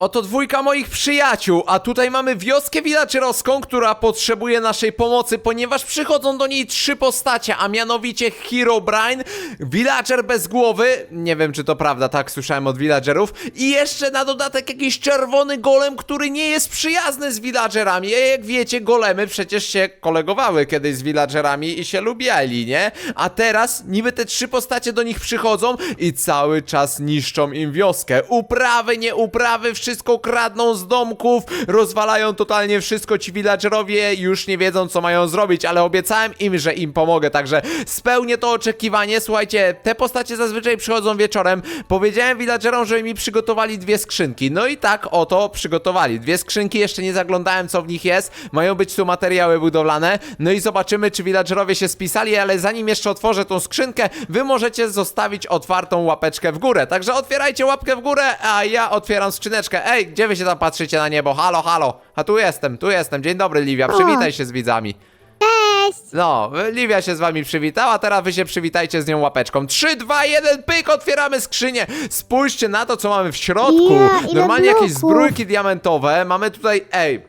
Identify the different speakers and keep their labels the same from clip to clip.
Speaker 1: Oto dwójka moich przyjaciół, a tutaj mamy wioskę villagerowską, która potrzebuje naszej pomocy, ponieważ przychodzą do niej trzy postacie, a mianowicie Herobrine, villager bez głowy, nie wiem czy to prawda, tak słyszałem od villagerów, i jeszcze na dodatek jakiś czerwony golem, który nie jest przyjazny z villagerami. A jak wiecie, golemy przecież się kolegowały kiedyś z villagerami i się lubiali, nie? A teraz niby te trzy postacie do nich przychodzą i cały czas niszczą im wioskę. Uprawy, nie uprawy, wszystko kradną z domków, rozwalają totalnie wszystko. Ci villagerowie już nie wiedzą, co mają zrobić, ale obiecałem im, że im pomogę, także spełnię to oczekiwanie. Słuchajcie, te postacie zazwyczaj przychodzą wieczorem. Powiedziałem villagerom, żeby mi przygotowali dwie skrzynki. No i tak oto przygotowali. Dwie skrzynki, jeszcze nie zaglądałem, co w nich jest. Mają być tu materiały budowlane. No i zobaczymy, czy villagerowie się spisali, ale zanim jeszcze otworzę tą skrzynkę, wy możecie zostawić otwartą łapeczkę w górę. Także otwierajcie łapkę w górę, a ja otwieram skrzyneczkę. Ej, gdzie wy się tam patrzycie na niebo? Halo, halo. A tu jestem, tu jestem. Dzień dobry, Livia. Przywitaj się z widzami.
Speaker 2: Cześć!
Speaker 1: No, Livia się z wami przywitała, teraz wy się przywitajcie z nią łapeczką. 3, 2, 1, pyk, otwieramy skrzynię. Spójrzcie na to, co mamy w środku.
Speaker 2: Ja, ile
Speaker 1: Normalnie jakieś
Speaker 2: bloków.
Speaker 1: zbrójki diamentowe. Mamy tutaj, ej,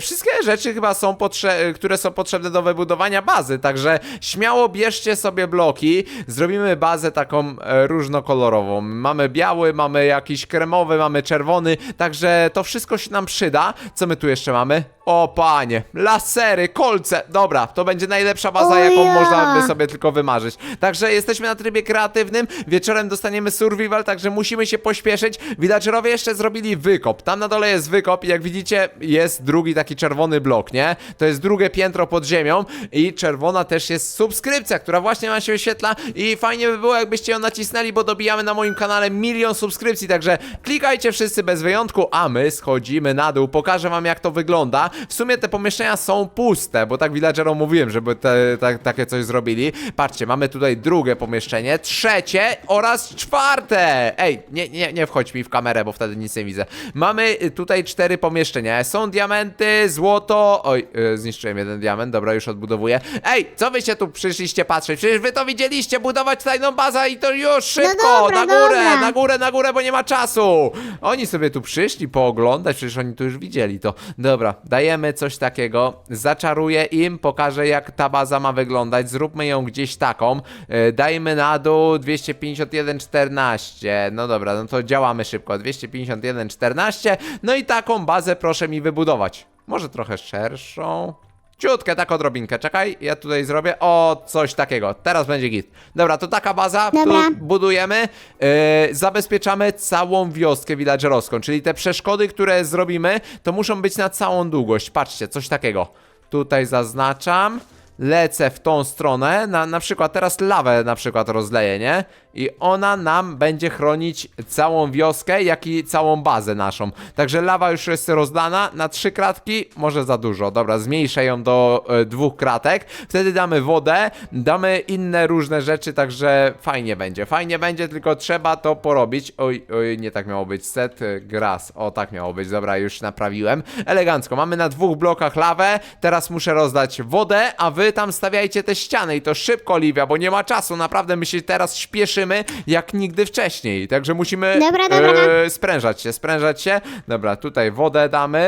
Speaker 1: Wszystkie rzeczy chyba są potrze- które są potrzebne do wybudowania bazy, także śmiało bierzcie sobie bloki, zrobimy bazę taką e, różnokolorową. Mamy biały, mamy jakiś kremowy, mamy czerwony, także to wszystko się nam przyda. Co my tu jeszcze mamy? O panie, lasery, kolce. Dobra, to będzie najlepsza baza,
Speaker 2: O
Speaker 1: jaką
Speaker 2: ja.
Speaker 1: można by sobie tylko wymarzyć. Także jesteśmy na trybie kreatywnym, wieczorem dostaniemy survival, także musimy się pośpieszyć. Villagerowie jeszcze zrobili wykop. Tam na dole jest wykop i jak widzicie jest drugi taki czerwony blok, nie? To jest drugie piętro pod ziemią i czerwona też jest subskrypcja, która właśnie nam się wyświetla i fajnie by było jakbyście ją nacisnęli, bo dobijamy na moim kanale milion subskrypcji, także klikajcie wszyscy bez wyjątku, a my schodzimy na dół. Pokażę wam jak to wygląda. W sumie te pomieszczenia są puste, bo tak villagerom mówiłem, żeby te, tak- takie coś zrobili. Patrzcie, mamy tutaj drugie pomieszczenie, trzecie oraz czwarte. Ej, nie, nie, nie wchodź mi w kamerę, bo wtedy nic nie widzę. Mamy y, tutaj cztery pomieszczenia. Są diamenty, złoto. Oj, y, zniszczyłem jeden diament, dobra, już odbudowuję. Ej, co wy się tu przyszliście patrzeć? Przecież wy to widzieliście, budować tajną bazę i to już szybko,
Speaker 2: dobra,
Speaker 1: na górę,
Speaker 2: dobra.
Speaker 1: na górę, na górę, bo nie ma czasu. Oni sobie tu przyszli pooglądać, przecież oni tu już widzieli to. Dobra, dajemy coś takiego, zaczaruję im, pokażę jak ta baza ma wyglądać, zróbmy ją gdzieś taką. E, Dajmy na dół 251,14. No dobra, no to działamy szybko. 251,14. No i taką bazę proszę mi wybudować. Może trochę szerszą. Ciutkę, tak odrobinkę, czekaj, ja tutaj zrobię, o, coś takiego, teraz będzie git. Dobra, to taka baza,
Speaker 2: Dobra.
Speaker 1: tu budujemy, yy, zabezpieczamy całą wioskę villagerowską, czyli te przeszkody, które zrobimy, to muszą być na całą długość, patrzcie, coś takiego. Tutaj zaznaczam, lecę w tą stronę, na, na przykład teraz lawę na przykład rozleję, nie? I ona nam będzie chronić całą wioskę, jak i całą bazę naszą. Także lawa już jest rozlana na trzy kratki, może za dużo. Dobra, zmniejszę ją do e, dwóch kratek. Wtedy damy wodę, damy inne różne rzeczy, także fajnie będzie. Fajnie będzie, tylko trzeba to porobić. Oj, oj, nie tak miało być. Set e, grass. O, tak miało być. Dobra, już naprawiłem. Elegancko. Mamy na dwóch blokach lawę. Teraz muszę rozdać wodę, a wy tam stawiajcie te ściany i to szybko, Oliwia, bo nie ma czasu. Naprawdę my się teraz śpieszymy jak nigdy wcześniej. Także musimy
Speaker 2: Dobra, dobra.
Speaker 1: e, sprężać się, sprężać się. Dobra, tutaj wodę damy.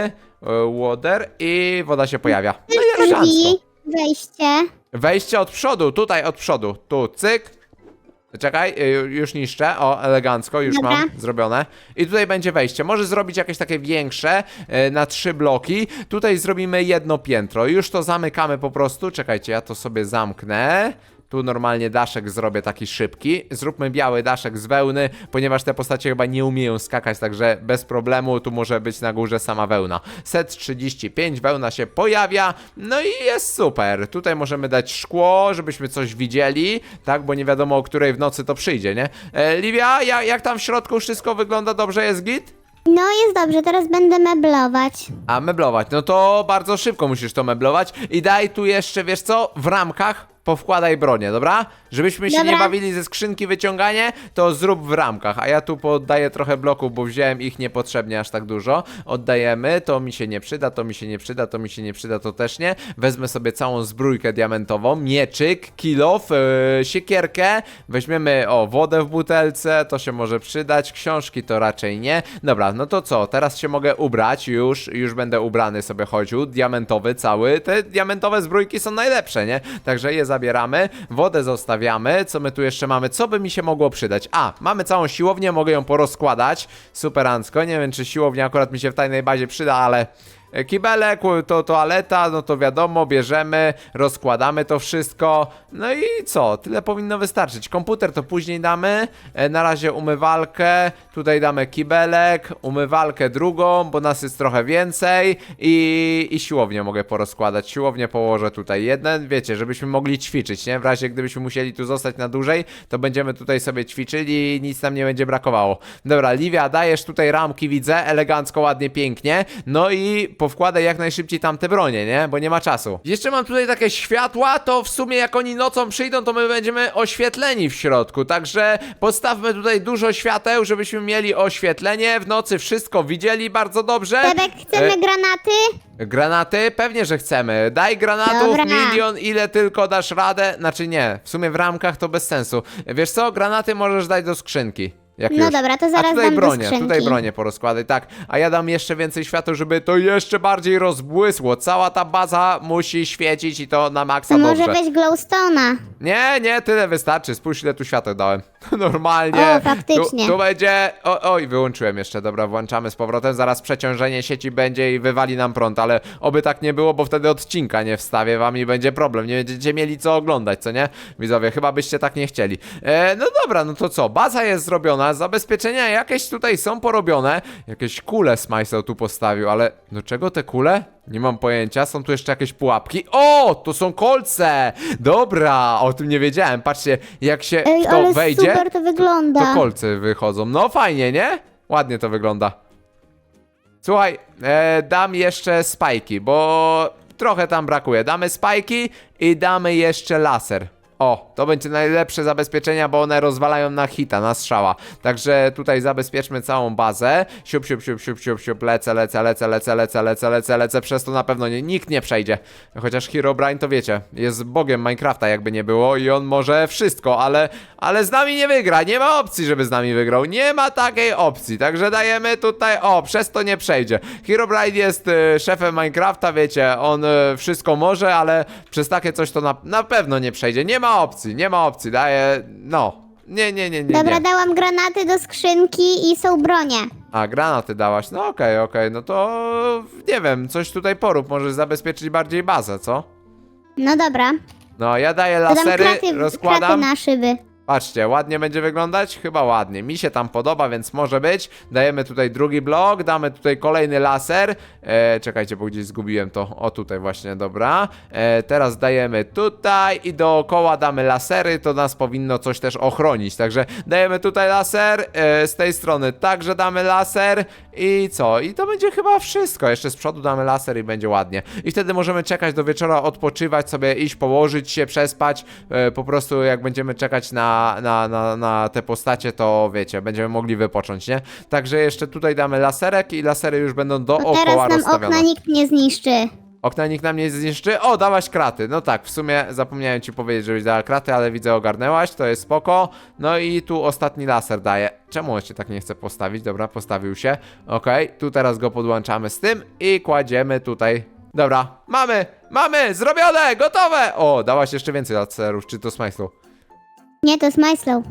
Speaker 1: E, water i woda się pojawia. No i elegancko.
Speaker 2: Drzwi, wejście.
Speaker 1: Wejście od przodu, tutaj od przodu. Tu, cyk. Czekaj, y, już niszczę. O, elegancko, już
Speaker 2: Dobra.
Speaker 1: mam zrobione. I tutaj będzie wejście. Może zrobić jakieś takie większe y, na trzy bloki. Tutaj zrobimy jedno piętro. Już to zamykamy po prostu. Czekajcie, ja to sobie zamknę. Tu normalnie daszek zrobię taki szybki. Zróbmy biały daszek z wełny, ponieważ te postacie chyba nie umieją skakać, także bez problemu tu może być na górze sama wełna. Set 35, wełna się pojawia, no i jest super. Tutaj możemy dać szkło, żebyśmy coś widzieli, tak, bo nie wiadomo o której w nocy to przyjdzie, nie? E, Livia, ja, jak tam w środku wszystko wygląda dobrze, jest git?
Speaker 2: No jest dobrze, teraz będę meblować.
Speaker 1: A meblować, no to bardzo szybko musisz to meblować i daj tu jeszcze, wiesz co, w ramkach powkładaj bronię, dobra? Żebyśmy się nie
Speaker 2: Dobra.
Speaker 1: bawili ze skrzynki wyciąganie, to zrób w ramkach, a ja tu poddaję trochę bloków, bo wziąłem ich niepotrzebnie aż tak dużo. Oddajemy, to mi się nie przyda, to mi się nie przyda, to mi się nie przyda, to też nie. Wezmę sobie całą zbrójkę diamentową, mieczyk, kilof, yy, siekierkę, weźmiemy, o, wodę w butelce, to się może przydać, książki to raczej nie. Dobra, no to co, teraz się mogę ubrać, już, już będę ubrany sobie chodził, diamentowy cały, te diamentowe zbrójki są najlepsze, nie? Także je zabieramy, wodę zostawiamy, co my tu jeszcze mamy, co by mi się mogło przydać? A, mamy całą siłownię, mogę ją porozkładać, superancko, nie wiem czy siłownia akurat mi się w tajnej bazie przyda, ale... Kibelek, to toaleta, no to wiadomo, bierzemy, rozkładamy to wszystko. No i co? Tyle powinno wystarczyć. Komputer to później damy. E, Na razie umywalkę, tutaj damy kibelek, umywalkę drugą, bo nas jest trochę więcej i, i siłownię mogę porozkładać. Siłownię położę tutaj jeden, wiecie, żebyśmy mogli ćwiczyć, nie? W razie gdybyśmy musieli tu zostać na dłużej, to będziemy tutaj sobie ćwiczyli i nic nam nie będzie brakowało. Dobra, Livia, dajesz tutaj ramki, widzę, elegancko, ładnie, pięknie. No i powkładaj jak najszybciej tam te bronie, nie? Bo nie ma czasu. Jeszcze mam tutaj takie światła, to w sumie jak oni nocą przyjdą, to my będziemy oświetleni w środku. Także postawmy tutaj dużo świateł, żebyśmy mieli oświetlenie. W nocy wszystko widzieli bardzo dobrze.
Speaker 2: Bebek, chcemy
Speaker 1: E,
Speaker 2: granaty?
Speaker 1: Granaty? Pewnie, że chcemy. Daj granatów
Speaker 2: Dobra.
Speaker 1: milion, ile tylko dasz radę. Znaczy nie, w sumie w ramkach to bez sensu. Wiesz co, granaty możesz dać do skrzynki. Jak
Speaker 2: No
Speaker 1: już.
Speaker 2: dobra, to
Speaker 1: A
Speaker 2: zaraz
Speaker 1: tutaj
Speaker 2: dam do
Speaker 1: bronię,
Speaker 2: skrzynki.
Speaker 1: tutaj bronię porozkładaj, tak. A ja dam jeszcze więcej światła, żeby to jeszcze bardziej rozbłysło. Cała ta baza musi świecić i to na maksa
Speaker 2: To może
Speaker 1: dobrze.
Speaker 2: weź glowstone'a.
Speaker 1: Nie, nie, tyle wystarczy. Spójrz ile tu świateł dałem. Normalnie.
Speaker 2: O, faktycznie.
Speaker 1: Tu, tu będzie... O, oj, wyłączyłem jeszcze. Dobra, włączamy z powrotem. Zaraz przeciążenie sieci będzie i wywali nam prąd, ale oby tak nie było, bo wtedy odcinka nie wstawię wam i będzie problem. Nie będziecie mieli co oglądać, co nie? Widzowie, chyba byście tak nie chcieli. E, no dobra, no to co? Baza jest zrobiona, zabezpieczenia jakieś tutaj są porobione. Jakieś kule Smajsel tu postawił, ale do czego te kule? Nie mam pojęcia, są tu jeszcze jakieś pułapki. O, to są kolce! Dobra, o tym nie wiedziałem. Patrzcie, jak się
Speaker 2: Ej,
Speaker 1: w to
Speaker 2: ale
Speaker 1: wejdzie,
Speaker 2: super to wygląda.
Speaker 1: to kolce wychodzą. No fajnie, nie? Ładnie to wygląda. Słuchaj, e, dam jeszcze spajki, bo trochę tam brakuje. Damy spajki i damy jeszcze laser. O, to będzie najlepsze zabezpieczenia, bo one rozwalają na hita, na strzała. Także tutaj zabezpieczmy całą bazę. Siup, siup, siup, siup, siup, siup, lecę, lecę, lecę, lecę, lecę, lecę, lecę, lecę. Przez to na pewno nie, nikt nie przejdzie. Chociaż Herobrine to wiecie, jest bogiem Minecrafta jakby nie było i on może wszystko, ale, ale z nami nie wygra. Nie ma opcji, żeby z nami wygrał. Nie ma takiej opcji. Także dajemy tutaj, o, przez to nie przejdzie. Herobrine jest y, szefem Minecrafta, wiecie, on y, wszystko może, ale przez takie coś to na, na pewno nie przejdzie. Nie ma opcji, nie ma opcji. Daję, no. Nie, nie, nie, nie.
Speaker 2: Dobra,
Speaker 1: nie.
Speaker 2: dałam granaty do skrzynki i są bronie.
Speaker 1: A, granaty dałaś. No okej, okej, no to nie wiem, coś tutaj porób, może zabezpieczyć bardziej bazę, co?
Speaker 2: No dobra.
Speaker 1: No, ja daję
Speaker 2: Dodam
Speaker 1: lasery,
Speaker 2: kraty, kraty
Speaker 1: rozkładam.
Speaker 2: na szyby.
Speaker 1: Patrzcie, ładnie będzie wyglądać? Chyba ładnie. Mi się tam podoba, więc może być. Dajemy tutaj drugi blok, damy tutaj kolejny laser. E, czekajcie, bo gdzieś zgubiłem to. O, tutaj właśnie, dobra. E, teraz dajemy tutaj i dookoła damy lasery, to nas powinno coś też ochronić. Także dajemy tutaj laser, e, z tej strony także damy laser i co? I to będzie chyba wszystko. Jeszcze z przodu damy laser i będzie ładnie. I wtedy możemy czekać do wieczora, odpoczywać sobie, iść położyć się, przespać. E, po prostu jak będziemy czekać na, na, na, na te postacie, to wiecie, będziemy mogli wypocząć, nie? Także jeszcze tutaj damy laserek i lasery już będą dookoła
Speaker 2: teraz nam
Speaker 1: rozstawione.
Speaker 2: okna nikt nie zniszczy.
Speaker 1: Okna nikt nam nie zniszczy. O, dałaś kraty. No tak, w sumie zapomniałem ci powiedzieć, żebyś dała kraty, ale widzę ogarnęłaś, to jest spoko. No i tu ostatni laser daje. Czemu on się tak nie chce postawić? Dobra, postawił się. Okej, tu teraz go podłączamy z tym i kładziemy tutaj. Dobra, mamy, mamy, zrobione, gotowe! O, dałaś jeszcze więcej laserów, czy to smajslu?
Speaker 2: Nie, to jest Myslow.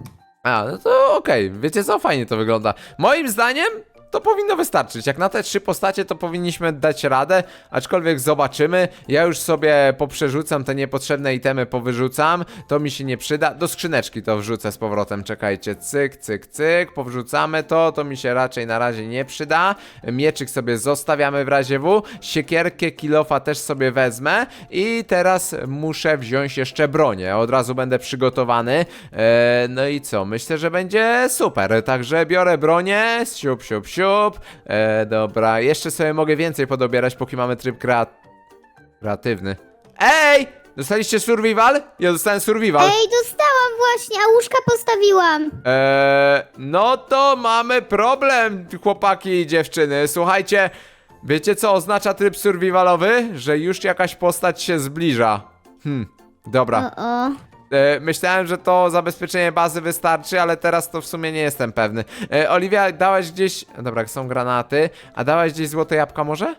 Speaker 1: A, no to okej, wiecie co, fajnie to wygląda. Moim zdaniem to powinno wystarczyć. Jak na te trzy postacie, to powinniśmy dać radę, aczkolwiek zobaczymy. Ja już sobie poprzerzucam te niepotrzebne itemy, powyrzucam. To mi się nie przyda. Do skrzyneczki to wrzucę z powrotem, czekajcie. Cyk, cyk, cyk, powrzucamy to. To mi się raczej na razie nie przyda. Mieczyk sobie zostawiamy w razie W. Siekierkę kilofa też sobie wezmę. I teraz muszę wziąć jeszcze bronię. Od razu będę przygotowany. E, no i co? Myślę, że będzie super. Także biorę bronię. Siup, siup, siup. E, dobra, jeszcze sobie mogę więcej podobierać, póki mamy tryb kreat... kreatywny. Ej! Dostaliście survival? Ja dostałem survival.
Speaker 2: Ej, dostałam właśnie, a łóżka postawiłam.
Speaker 1: Eee, no to mamy problem, chłopaki i dziewczyny. Słuchajcie, wiecie co oznacza tryb survivalowy? Że już jakaś postać się zbliża. Hmm, dobra.
Speaker 2: O, o.
Speaker 1: E, myślałem, że to zabezpieczenie bazy wystarczy, ale teraz to w sumie nie jestem pewny. E, Oliwia, dałaś gdzieś... Dobra, są granaty. A dałaś gdzieś złote jabłka może?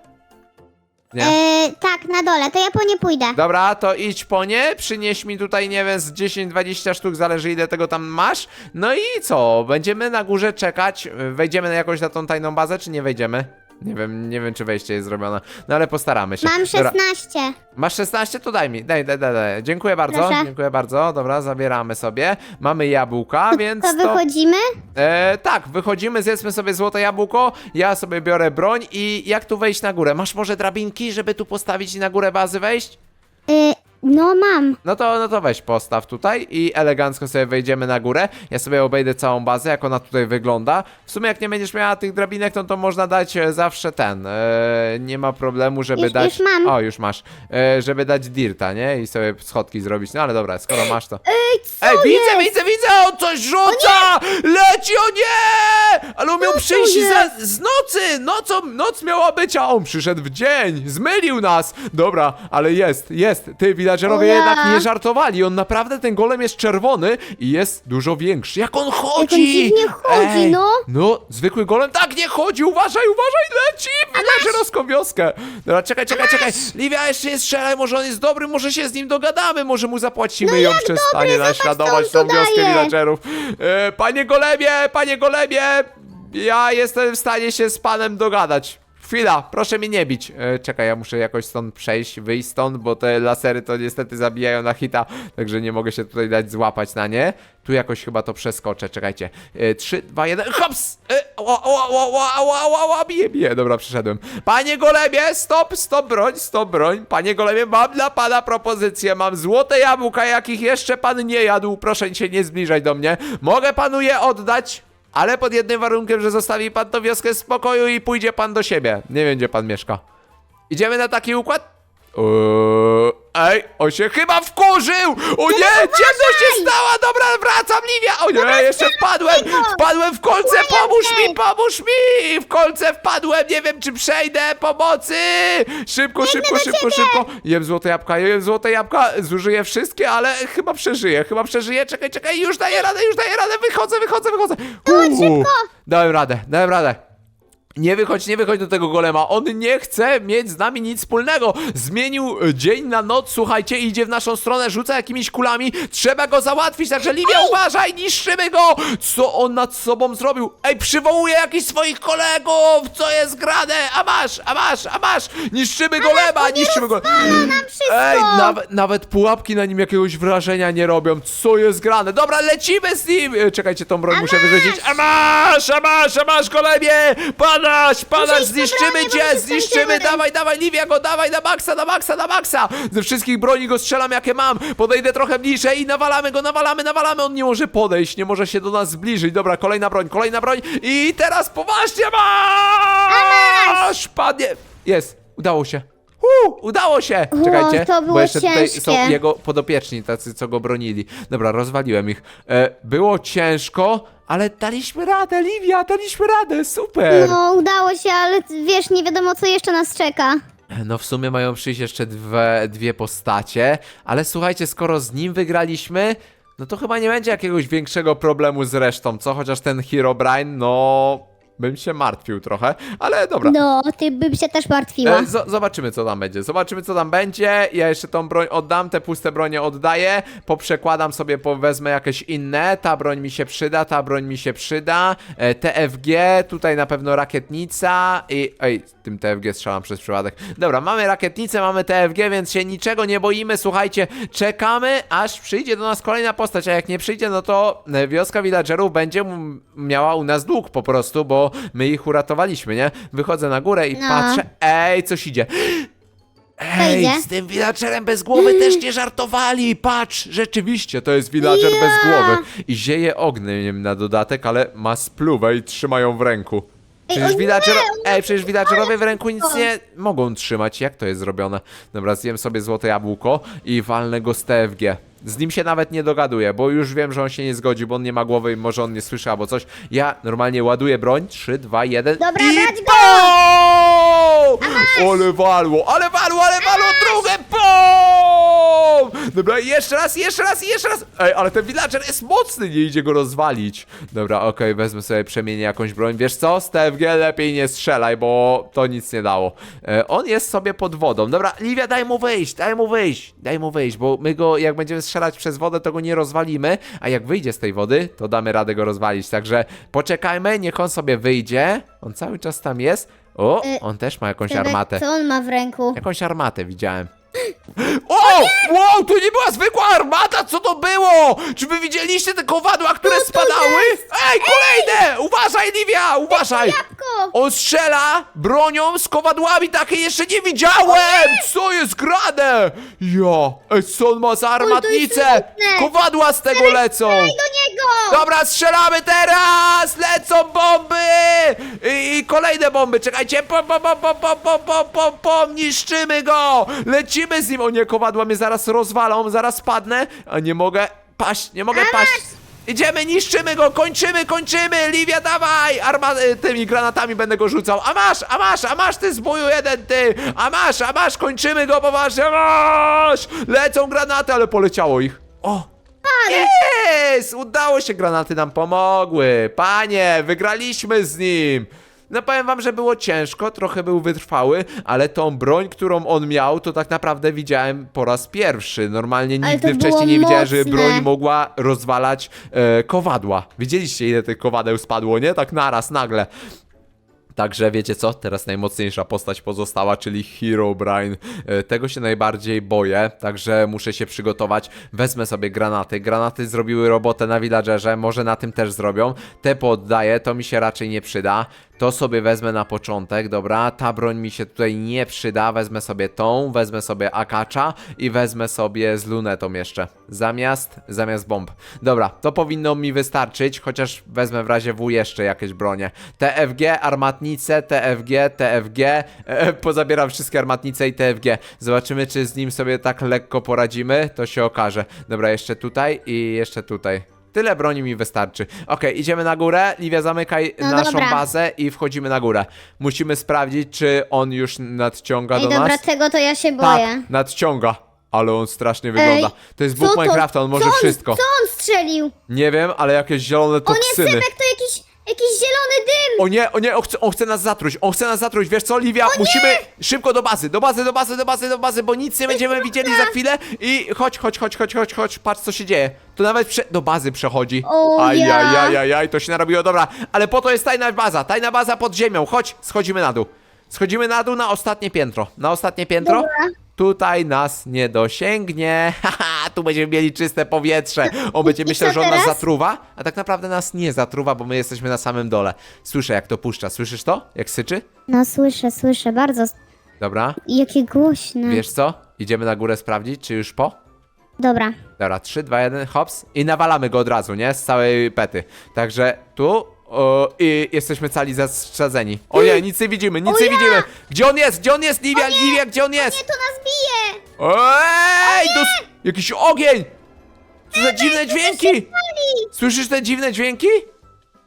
Speaker 1: Nie.
Speaker 2: E, tak, na dole, to ja po nie pójdę.
Speaker 1: Dobra, to idź po nie, przynieś mi tutaj, nie wiem, z 10-20 sztuk, zależy ile tego tam masz. No i co, będziemy na górze czekać, wejdziemy jakoś na tą tajną bazę, czy nie wejdziemy? Nie wiem, nie wiem, czy wejście jest zrobione, no ale postaramy się.
Speaker 2: Mam
Speaker 1: Dobra,
Speaker 2: 16.
Speaker 1: masz 16? To daj mi, daj, daj, daj, daj. Dziękuję bardzo,
Speaker 2: Proszę.
Speaker 1: dziękuję bardzo, dobra, zabieramy sobie. Mamy jabłka, więc
Speaker 2: To wychodzimy?
Speaker 1: E, tak, wychodzimy, zjedzmy sobie złote jabłko, ja sobie biorę broń i jak tu wejść na górę? Masz może drabinki, żeby tu postawić i na górę bazy wejść?
Speaker 2: Y, no mam.
Speaker 1: No to, no to weź postaw tutaj i elegancko sobie wejdziemy na górę. Ja sobie obejdę całą bazę, jak ona tutaj wygląda. W sumie jak nie będziesz miała tych drabinek, no to można dać e, zawsze ten. E, nie ma problemu, żeby
Speaker 2: Już-
Speaker 1: dać.
Speaker 2: już mam.
Speaker 1: O, już masz. E, żeby dać dirta, nie? I sobie schodki zrobić. No ale dobra, skoro masz to.
Speaker 2: Ej, co
Speaker 1: Ej, widzę,
Speaker 2: jest?
Speaker 1: widzę, widzę! On coś rzuca! Leci, o nie! Ale on miał przyjść za, z nocy! Nocą, noc miała być, a on przyszedł w dzień! Zmylił nas! Dobra, ale jest, jest. Ty, villagerowie
Speaker 2: O ja.
Speaker 1: jednak nie żartowali. On naprawdę, ten golem jest czerwony i jest dużo większy. Jak on chodzi!
Speaker 2: dziwnie chodzi, no.
Speaker 1: No, zwykły golem tak nie chodzi! Uważaj, uważaj, leci! Villagerowską wioskę! Dobra, czekaj, czekaj, czekaj! Livia, jeszcze nie strzelaj, może on jest dobry, może się z nim dogadamy, może mu zapłacimy
Speaker 2: No
Speaker 1: i on
Speaker 2: jak
Speaker 1: przestanie
Speaker 2: dobry?
Speaker 1: naśladować
Speaker 2: Zobacz, co
Speaker 1: tą
Speaker 2: tu
Speaker 1: wioskę
Speaker 2: daje.
Speaker 1: villagerów. E, panie golemie, panie golemie! Ja jestem w stanie się z panem dogadać. Chwila, proszę mnie nie bić. E, czekaj, ja muszę jakoś stąd przejść, wyjść stąd, bo te lasery to niestety zabijają na hita, także nie mogę się tutaj dać złapać na nie. Tu jakoś chyba to przeskoczę, czekajcie. E, 3, 2, 1, hops! E, ła, bije, bije. Dobra, przyszedłem. Panie golemie, stop, stop broń, stop broń. Panie golemie, mam dla pana propozycję. Mam złote jabłka, jakich jeszcze pan nie jadł. Proszę się nie zbliżać do mnie. Mogę panu je oddać? Ale pod jednym warunkiem, że zostawi pan tą wioskę w spokoju i pójdzie pan do siebie. Nie wiem, gdzie pan mieszka. Idziemy na taki układ? Eee, ej, on się chyba wkurzył! O nie, ciemność się stała! Dobra, wracam, Livia! O nie, jeszcze wpadłem! Wpadłem w kolce, pomóż mi, pomóż mi! W kolce wpadłem, nie wiem, czy przejdę, pomocy! Szybko, szybko, szybko, szybko! Jem złote jabłka, jem złote jabłka, zużyję wszystkie, ale chyba przeżyję, chyba przeżyję. Czekaj, czekaj, już daję radę, już daję radę, wychodzę, wychodzę, wychodzę! Uuu, Dałem radę, dałem radę. Nie wychodź, nie wychodź do tego golema. On nie chce mieć z nami nic wspólnego. Zmienił e, dzień na noc, słuchajcie, idzie w naszą stronę, rzuca jakimiś kulami. Trzeba go załatwić, także Livia, uważaj, niszczymy go! Co on nad sobą zrobił? Ej, przywołuje jakichś swoich kolegów! Co jest grane? A masz, a masz, a masz! Niszczymy golema, niszczymy go.
Speaker 2: nam wszystko.
Speaker 1: Ej, nawet, nawet pułapki na nim jakiegoś wrażenia nie robią. Co jest grane? Dobra, lecimy z nim! E, Czekajcie, tą broń muszę wyrzucić. A masz, a masz, a masz, golemie!
Speaker 2: Iść po
Speaker 1: zniszczymy
Speaker 2: bo
Speaker 1: cię,
Speaker 2: my
Speaker 1: zniszczymy! Dawaj, dawaj, Livia go, dawaj na maksa, na maksa, na maksa! Ze wszystkich broni go strzelam, jakie mam. Podejdę trochę bliżej i nawalamy go, nawalamy, nawalamy. On nie może podejść, nie może się do nas zbliżyć. Dobra, kolejna broń, kolejna broń. I teraz poważnie masz! Padnie. Jest, udało się. Udało się! Czekajcie,
Speaker 2: to było
Speaker 1: bo jeszcze tutaj
Speaker 2: ciężkie.
Speaker 1: są jego podopieczni, tacy co go bronili. Dobra, rozwaliłem ich. E, było ciężko, ale daliśmy radę, Livia, daliśmy radę, super!
Speaker 2: No, udało się, ale wiesz, nie wiadomo, co jeszcze nas czeka.
Speaker 1: No w sumie mają przyjść jeszcze dwie, dwie postacie, ale słuchajcie, skoro z nim wygraliśmy, no to chyba nie będzie jakiegoś większego problemu z resztą, co? Chociaż ten Herobrine, no... Bym się martwił trochę, ale dobra.
Speaker 2: No, ty bym się też martwiła.
Speaker 1: E, zo- zobaczymy, co tam będzie. Zobaczymy, co tam będzie. Ja jeszcze tą broń oddam, te puste bronie oddaję. Poprzekładam sobie, po, wezmę jakieś inne. Ta broń mi się przyda, ta broń mi się przyda. E, TFG, tutaj na pewno rakietnica i... Ej, tym TFG strzelam przez przypadek. Dobra, mamy rakietnicę, mamy TFG, więc się niczego nie boimy. Słuchajcie, czekamy, aż przyjdzie do nas kolejna postać, a jak nie przyjdzie, no to e, wioska villagerów będzie m- miała u nas dług po prostu, bo my ich uratowaliśmy, nie? Wychodzę na górę i
Speaker 2: No.
Speaker 1: patrzę, ej, coś idzie. Ej,
Speaker 2: idzie?
Speaker 1: z tym villagerem bez głowy też nie żartowali. Patrz, rzeczywiście, to jest villager bez głowy. I zieje ogniem na dodatek, ale ma spluwę i trzyma ją w ręku. Przecież
Speaker 2: o
Speaker 1: villager...
Speaker 2: nie,
Speaker 1: Ej, przecież villagerowie w ręku nic nie mogą trzymać. Jak to jest zrobione? Dobra, zjem sobie złote jabłko i walnę go z TFG. Z nim się nawet nie dogaduję, bo już wiem, że on się nie zgodzi, bo on nie ma głowy i może on nie słyszy albo coś. Ja normalnie ładuję broń. 3, 2, 1
Speaker 2: Dobra,
Speaker 1: i
Speaker 2: brać go!
Speaker 1: BOOM! Ale walło, ale walło, ale walło, drugie BOOM! Dobra, jeszcze raz, jeszcze raz, jeszcze raz. Ej, ale ten villager jest mocny, nie idzie go rozwalić. Dobra, okej, wezmę sobie, przemienię jakąś broń. Wiesz co, z TFG lepiej nie strzelaj, bo to nic nie dało. E, on jest sobie pod wodą. Dobra, Livia, daj mu wyjść, daj mu wyjść, daj mu wyjść, bo my go, jak będziemy strzelać przez wodę, to go nie rozwalimy, a jak wyjdzie z tej wody, to damy radę go rozwalić. Także poczekajmy, niech on sobie wyjdzie. On cały czas tam jest. O,
Speaker 2: Y,
Speaker 1: on też ma jakąś armatę.
Speaker 2: Co on ma w ręku?
Speaker 1: Jakąś armatę widziałem. O! Wow, to nie była zwykła armata, co to było? Czy wy widzieliście te kowadła, które spadały? Ej, kolejne! Uważaj, Livia, uważaj!
Speaker 2: Jabłko!
Speaker 1: On strzela bronią z kowadłami, takie jeszcze nie widziałem! Co jest grane? Ja, ej, co on ma za armatnicę?
Speaker 2: smutne.
Speaker 1: Kowadła z tego lecą!
Speaker 2: Daj do niego!
Speaker 1: Dobra, strzelamy teraz! Lecą bomby! I, i kolejne bomby, czekajcie, pom, pom, pom, pom, pom, pom, pom, pom, pom, niszczymy go! Lecimy z nim, o nie, kowadła mnie zaraz rozwalą, zaraz spadnę, a nie mogę paść, nie mogę paść. Idziemy, niszczymy go, kończymy, kończymy! Livia, dawaj! Arma y, tymi granatami będę go rzucał. A masz, a masz, a masz, ty zboju jeden, ty! A masz, a masz, kończymy go poważnie, a masz! Lecą granaty, ale poleciało ich. O! Jest! Udało się, granaty nam pomogły. Panie, wygraliśmy z nim. No powiem wam, że było ciężko, trochę był wytrwały, ale tą broń, którą on miał, to tak naprawdę widziałem po raz pierwszy. Normalnie
Speaker 2: Ale
Speaker 1: nigdy
Speaker 2: to
Speaker 1: wcześniej nie widziałem, żeby
Speaker 2: mocne.
Speaker 1: broń mogła rozwalać e, kowadła. Widzieliście, ile tych kowadeł spadło, nie? Tak naraz, nagle. Także wiecie co? Teraz najmocniejsza postać pozostała, czyli Herobrine. E, Tego się najbardziej boję, także muszę się przygotować. Wezmę sobie granaty. Granaty zrobiły robotę na villagerze, może na tym też zrobią. Te poddaję, to mi się raczej nie przyda. To sobie wezmę na początek, dobra? Ta broń mi się tutaj nie przyda. Wezmę sobie tą, wezmę sobie akacza i wezmę sobie z lunetą jeszcze. Zamiast, zamiast bomb. Dobra, to powinno mi wystarczyć, chociaż wezmę w razie W jeszcze jakieś bronie. TFG, armatnice, TFG, TFG. E, pozabieram wszystkie armatnice i TFG. Zobaczymy, czy z nim sobie tak lekko poradzimy. To się okaże. Dobra, jeszcze tutaj i jeszcze tutaj. Tyle broni mi wystarczy. Okej, idziemy na górę. Liwia, zamykaj
Speaker 2: No
Speaker 1: naszą
Speaker 2: dobra.
Speaker 1: bazę i wchodzimy na górę. Musimy sprawdzić, czy on już nadciąga
Speaker 2: Ej,
Speaker 1: do
Speaker 2: dobra,
Speaker 1: nas.
Speaker 2: tego to ja się
Speaker 1: Tak,
Speaker 2: boję.
Speaker 1: nadciąga. Ale on strasznie wygląda. To jest Bóg Minecrafta, on może
Speaker 2: co on,
Speaker 1: wszystko.
Speaker 2: Co on strzelił?
Speaker 1: Nie wiem, ale jakieś zielone
Speaker 2: O nie,
Speaker 1: toksyny.
Speaker 2: Sebek, to jakiś, jakiś zielony dym!
Speaker 1: O nie, o nie, on chce, on chce nas zatruć, on chce nas zatruć, wiesz co, Livia, musimy szybko do bazy, do bazy, do bazy, do bazy, do bazy, bo nic nie będziemy widzieli za chwilę i chodź, chodź, chodź, chodź, chodź, chodź, patrz co się dzieje. To nawet prze... do bazy przechodzi.
Speaker 2: O ja.
Speaker 1: Ajajajajaj, to się narobiło, dobra, ale po to jest tajna baza, tajna baza pod ziemią, chodź, schodzimy na dół. Schodzimy na dół na ostatnie piętro, na ostatnie piętro.
Speaker 2: Dobra.
Speaker 1: Tutaj nas nie dosięgnie. Haha, tu będziemy mieli czyste powietrze. On będzie
Speaker 2: I
Speaker 1: myślał,
Speaker 2: co
Speaker 1: że on nas
Speaker 2: teraz?
Speaker 1: zatruwa, a tak naprawdę nas nie zatruwa, bo my jesteśmy na samym dole. Słyszę, jak to puszcza. Słyszysz to? Jak syczy?
Speaker 2: No słyszę, słyszę, bardzo.
Speaker 1: Dobra.
Speaker 2: Jakie głośne.
Speaker 1: Wiesz co? Idziemy na górę sprawdzić, czy już po?
Speaker 2: Dobra.
Speaker 1: Dobra, 3, 2, 1, hops. I nawalamy go od razu, nie? Z całej pety. Także tu. O, I jesteśmy cali zastrzadzeni. O nie, nic nie widzimy, nic nie widzimy. Gdzie on jest? Gdzie on jest? Livia, Livia, gdzie on jest?
Speaker 2: Nie, to nas bije!
Speaker 1: Ej, to s- jakiś ogień! Co za dziwne dźwięki! Słyszysz te dziwne dźwięki?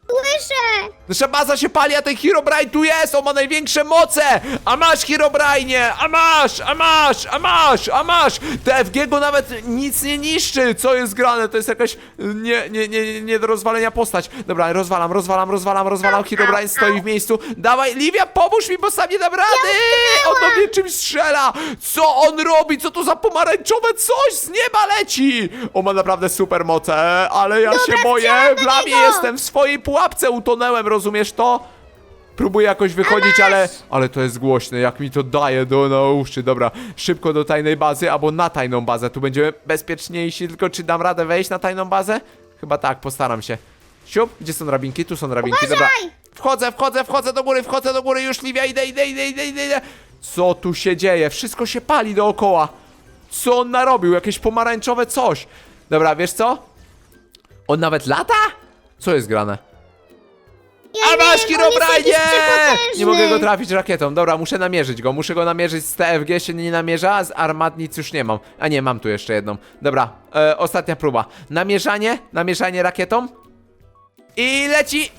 Speaker 2: Słyszę!
Speaker 1: Nasza baza się pali, a ten Herobrine tu jest! On ma największe moce! A masz, Herobrine! A masz! A masz! A masz! A masz! TFG go nawet nic nie niszczy! Co jest grane? To jest jakaś nie, nie, nie, nie, nie do rozwalenia postać. Dobra, rozwalam, rozwalam, rozwalam, rozwalam. Herobrine stoi w miejscu. Dawaj, Livia, pomóż mi, bo sam nie dam rady! On do mnie czymś strzela! Co on robi? Co to za pomarańczowe coś z nieba leci? On ma naprawdę super moce, ale ja się boję.
Speaker 2: strzelam
Speaker 1: W
Speaker 2: do niego!
Speaker 1: jestem, w swojej pułapce utonęłem, rozumiesz to? Próbuję jakoś wychodzić, ale, ale to jest głośne, jak mi to daje do na uszy. Dobra, szybko do tajnej bazy, albo na tajną bazę. Tu będziemy bezpieczniejsi, tylko czy dam radę wejść na tajną bazę? Chyba tak, postaram się. Siup, gdzie są drabinki? Tu są drabinki, dobra.
Speaker 2: Uważaj!
Speaker 1: Wchodzę, wchodzę, wchodzę do góry, wchodzę do góry, już Livia, idę, idę, idę, idę, idę, idę. Co tu się dzieje? Wszystko się pali dookoła. Co on narobił? Jakieś pomarańczowe coś. Dobra, wiesz co? On nawet lata? Co jest grane? A masz
Speaker 2: wiem, on jest
Speaker 1: Herobrine!
Speaker 2: jakiś przepotężny.
Speaker 1: Nie mogę go trafić rakietą. Dobra, muszę namierzyć go. Muszę go namierzyć z TFG się nie namierza, a z armatnic już nie mam. A nie, mam tu jeszcze jedną. Dobra, e, ostatnia próba. Namierzanie, namierzanie rakietą. I leci!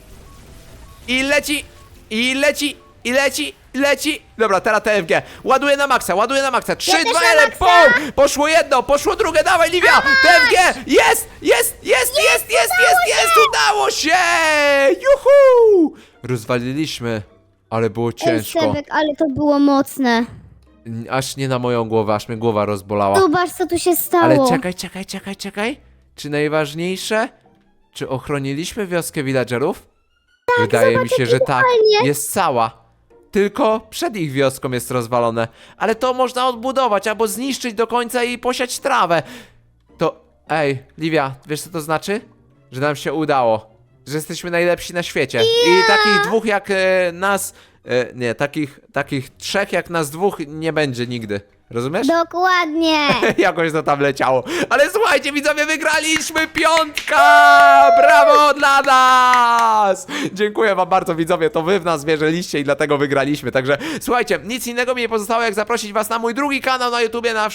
Speaker 1: I leci! I leci! I leci! Leci! Dobra, teraz TFG. Ładuję na maksa, ładuję na maksa. 3,
Speaker 2: też
Speaker 1: 2,
Speaker 2: na
Speaker 1: 1,
Speaker 2: maksa.
Speaker 1: pum! Poszło jedno, poszło drugie, dawaj Livia! TFG! Jest! Jest! Jest! Jest! Jest! Jest! Jest! Udało się! Juhu! Rozwaliliśmy. Ale było
Speaker 2: Ej,
Speaker 1: ciężko.
Speaker 2: Sebek, ale to było mocne.
Speaker 1: Aż nie na moją głowę, aż mnie głowa rozbolała.
Speaker 2: Zobacz, co tu się stało.
Speaker 1: Ale czekaj, czekaj, czekaj, czekaj. Czy najważniejsze? Czy ochroniliśmy wioskę villagerów? Wydaje mi się, że tak. Jest cała. Tylko przed ich wioską jest rozwalone. Ale to można odbudować albo zniszczyć do końca i posiać trawę. To. Ej, Livia, wiesz co to znaczy? Że nam się udało. Że jesteśmy najlepsi na świecie. I takich dwóch jak e, nas. E, nie, takich, takich trzech jak nas dwóch nie będzie nigdy. Rozumiesz?
Speaker 2: Dokładnie.
Speaker 1: Jakoś to tam leciało. Ale słuchajcie, widzowie, wygraliśmy piątka! Brawo dla nas! Dziękuję wam bardzo, widzowie, to wy w nas wierzyliście i dlatego wygraliśmy. Także słuchajcie, nic innego mi nie pozostało, jak zaprosić was na mój drugi kanał na YouTubie, na,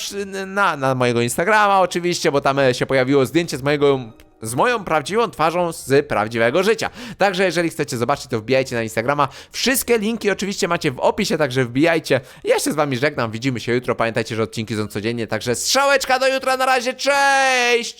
Speaker 1: na, na mojego Instagrama oczywiście, bo tam e, się pojawiło zdjęcie z mojego z moją prawdziwą twarzą z prawdziwego życia. Także jeżeli chcecie zobaczyć, to wbijajcie na Instagrama. Wszystkie linki oczywiście macie w opisie, także wbijajcie. Ja się z wami żegnam, widzimy się jutro. Pamiętajcie, że odcinki są codziennie, także strzałeczka do jutra, na razie, cześć!